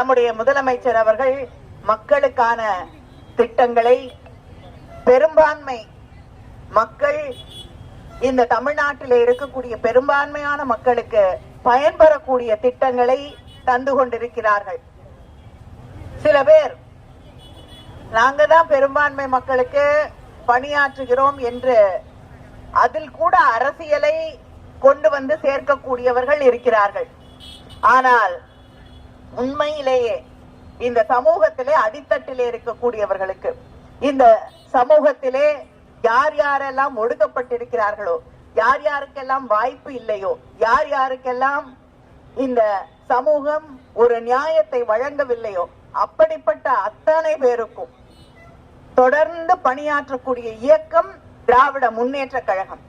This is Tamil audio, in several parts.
நம்முடைய முதலமைச்சர் அவர்கள் மக்களுக்கான திட்டங்களை பெரும்பான்மை மக்கள் இந்த தமிழ்நாட்டில் இருக்கக்கூடிய பெரும்பான்மையான மக்களுக்கு பயன்பெறக்கூடிய திட்டங்களை தந்து கொண்டிருக்கிறார்கள். சில பேர் நாங்க தான் பெரும்பான்மை மக்களுக்கு பணியாற்றுகிறோம் என்று அதில் கூட அரசியலை கொண்டு வந்து சேர்க்கக்கூடியவர்கள் இருக்கிறார்கள். ஆனால் உண்மையிலேயே இந்த சமூகத்திலே அடித்தட்டிலே இருக்கக்கூடியவர்களுக்கு இந்த சமூகத்திலே யார் யாரெல்லாம் ஒடுக்கப்பட்டிருக்கிறார்களோ யார் யாருக்கெல்லாம் வாய்ப்பு இல்லையோ யார் யாருக்கெல்லாம் இந்த சமூகம் ஒரு நியாயத்தை வழங்கவில்லையோ அப்படிப்பட்ட அத்தனை பேருக்கும் தொடர்ந்து பணியாற்றக்கூடிய இயக்கம் திராவிட முன்னேற்ற கழகம்.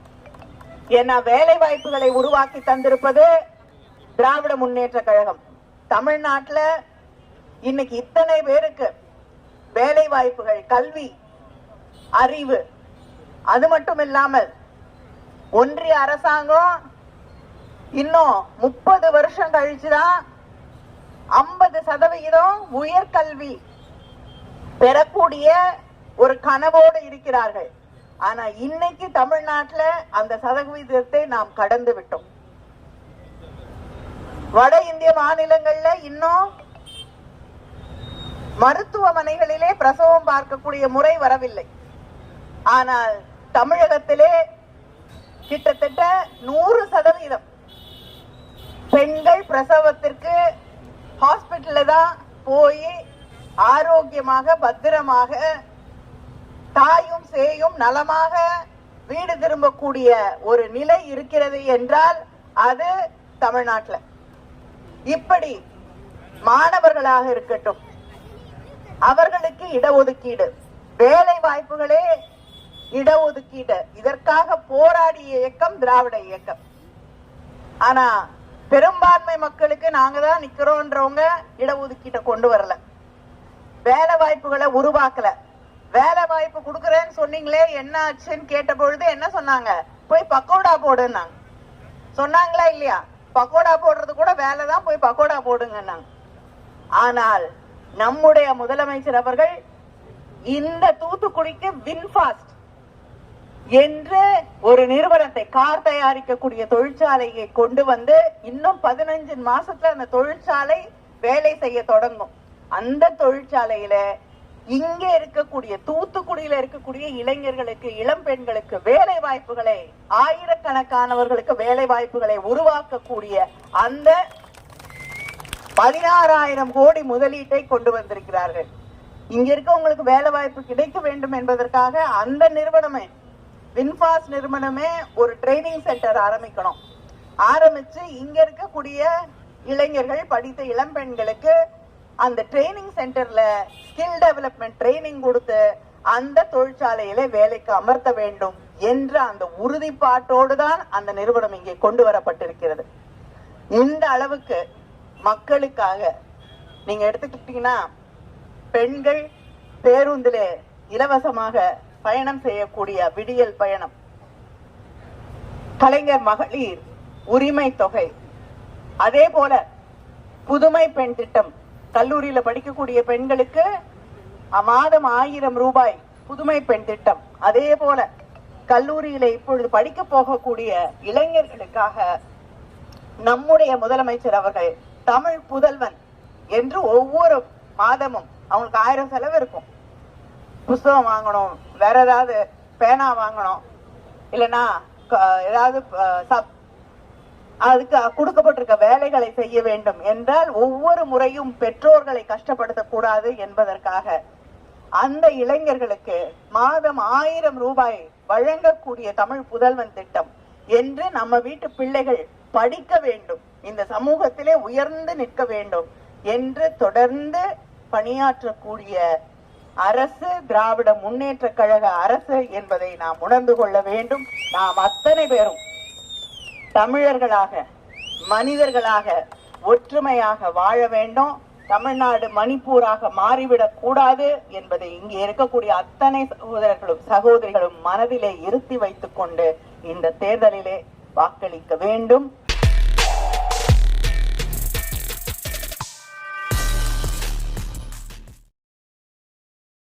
ஏன்னா வேலை வாய்ப்புகளை உருவாக்கி தந்திருப்பது திராவிட முன்னேற்ற கழகம். தமிழ்நாட்டில் இன்னைக்கு இத்தனை பேருக்கு வேலை வாய்ப்புகள் கல்வி அறிவு அது மட்டும் இல்லாமல் ஒன்றிய அரசாங்கம் இன்னும் முப்பது வருஷம் கழிச்சுதான் ஐம்பது சதவிகிதம் உயர்கல்வி பெறக்கூடிய ஒரு கனவோடு இருக்கிறார்கள். ஆனா இன்னைக்கு தமிழ்நாட்டில் அந்த சதவீதத்தை நாம் கடந்து விட்டோம். வட இந்திய மாநிலங்கள்ல இன்னும் மருத்துவமனைகளிலே பிரசவம் பார்க்கக்கூடிய முறை வரவில்லை. ஆனால் தமிழகத்திலே கிட்டத்தட்ட நூறு சதவீதம் பெண்கள் பிரசவத்திற்கு ஹாஸ்பிட்டல்ல தான் போய் ஆரோக்கியமாக பத்திரமாக தாயும் சேயும் நலமாக வீடு திரும்பக்கூடிய ஒரு நிலை இருக்கிறது என்றால் அது தமிழ்நாட்டில். இப்படி மாணவர்களாக இருக்கட்டும் அவர்களுக்கு இடஒதுக்கீடு வேலை வாய்ப்புகளே இடஒதுக்கீடு இதற்காக போராடிய இயக்கம் திராவிட இயக்கம். ஆனா பெரும்பான்மை மக்களுக்கு நாங்க தான் நிக்கிறோன்றவங்க இடஒதுக்கீட்டை கொண்டு வரல. வேலை வாய்ப்புகளை உருவாக்கல. வேலை வாய்ப்பு கொடுக்கறேன்னு சொன்னீங்களே என்ன ஆச்சுன்னு கேட்ட பொழுது என்ன சொன்னாங்க? போய் பக்கோடா போடுன்னாங்க. சொன்னாங்களா இல்லையா? பக்கோடா போடுறது கூட வேலை தான் போய் பக்கோடா போடுங்கன்னாங்க. ஆனால் நம்முடைய முதலமைச்சர் அவர்கள் இந்த தூத்துக்குடிக்கு வின்பாஸ்ட் என்று ஒரு நிறுவனத்தை கார் தயாரிக்கக்கூடிய தொழிற்சாலையை கொண்டு வந்து இன்னும் பதினஞ்சு மாசத்துல அந்த தொழிற்சாலை வேலை செய்ய தொடங்கும். அந்த தொழிற்சாலையில இங்க இருக்கக்கூடிய தூத்துக்குடியில இருக்கக்கூடிய இளைஞர்களுக்கு இளம் பெண்களுக்கு வேலை வாய்ப்புகளை ஆயிரக்கணக்கானவர்களுக்கு வேலை வாய்ப்புகளை உருவாக்கக்கூடிய அந்த பதினாறாயிரம் கோடி முதலீட்டை கொண்டு வந்திருக்கிறார்கள். இங்க இருக்கவங்களுக்கு வேலை வாய்ப்பு கிடைக்க வேண்டும் என்பதற்காக அந்த நிறுவனமே வின்பாஸ் நிறுவனமே ஒரு ட்ரைனிங் சென்டர் ஆரம்பிக்கணும். ஆரம்பிச்சு இங்க இருக்கக்கூடிய இளைஞர்கள் படித்த இளம் பெண்களுக்கு அந்த ட்ரைனிங் சென்டர்ல ஸ்கில் டெவலப்மெண்ட் ட்ரைனிங் கொடுத்து அந்த தொழிற்சாலையில வேலைக்கு அமர்த்த வேண்டும் என்ற அந்த உறுதிப்பாட்டோடு தான் அந்த நிறுவனம் இங்கே கொண்டு வரப்பட்டிருக்கிறது. இந்த அளவுக்கு மக்களுக்காக நீங்க எடுத்துக்கிட்டீங்கன்னா பெண்கள் பேருந்திலே இலவசமாக பயணம் செய்யக்கூடிய விடியல் பயணம். கலைஞர் மகளிர் உரிமை தொகை. அதே போல புதுமை பெண் திட்டம். கல்லூரியில படிக்கக்கூடிய பெண்களுக்கு மாதம் ஆயிரம் ரூபாய் புதுமை பெண் திட்டம். அதே போல கல்லூரியில இப்பொழுது படிக்க போகக்கூடிய இளைஞர்களுக்காக நம்முடைய முதலமைச்சர் அவர்கள் தமிழ் புதல்வன் என்று ஒவ்வொரு மாதமும் அவங்களுக்கு ஆயிரம் செலவு இருக்கும். புஸ்தகம் வாங்கணும் வேற ஏதாவது பேனா வாங்கணும் இல்லைன்னா ஏதாவது சப் அதுக்கு கொடுக்கப்பட்டிருக்க வேலைகளை செய்ய வேண்டும் என்றால் ஒவ்வொரு முறையும் பெற்றோர்களை கஷ்டப்படுத்தக்கூடாது என்பதற்காக அந்த இளைஞர்களுக்கு மாதம் ஆயிரம் ரூபாய் வழங்கக்கூடிய தமிழ் புதல்வன் திட்டம் என்று நம்ம வீட்டு பிள்ளைகள் படிக்க வேண்டும். இந்த சமூகத்திலே உயர்ந்து நிற்க வேண்டும் என்று தொடர்ந்து பணியாற்றக்கூடிய அரசு திராவிட முன்னேற்ற கழக அரசு என்பதை நாம் உணர்ந்து கொள்ள வேண்டும். நாம் அத்தனை பேரும் தமிழர்களாக மனிதர்களாக ஒற்றுமையாக வாழ வேண்டும். தமிழ்நாடு மணிப்பூராக மாறிவிடக் கூடாது என்பதை இங்கே இருக்கக்கூடிய அத்தனை சகோதரர்களும் சகோதரிகளும் மனதிலே இருத்தி வைத்துக் கொண்டு இந்த தேர்தலிலே வாக்களிக்க வேண்டும்.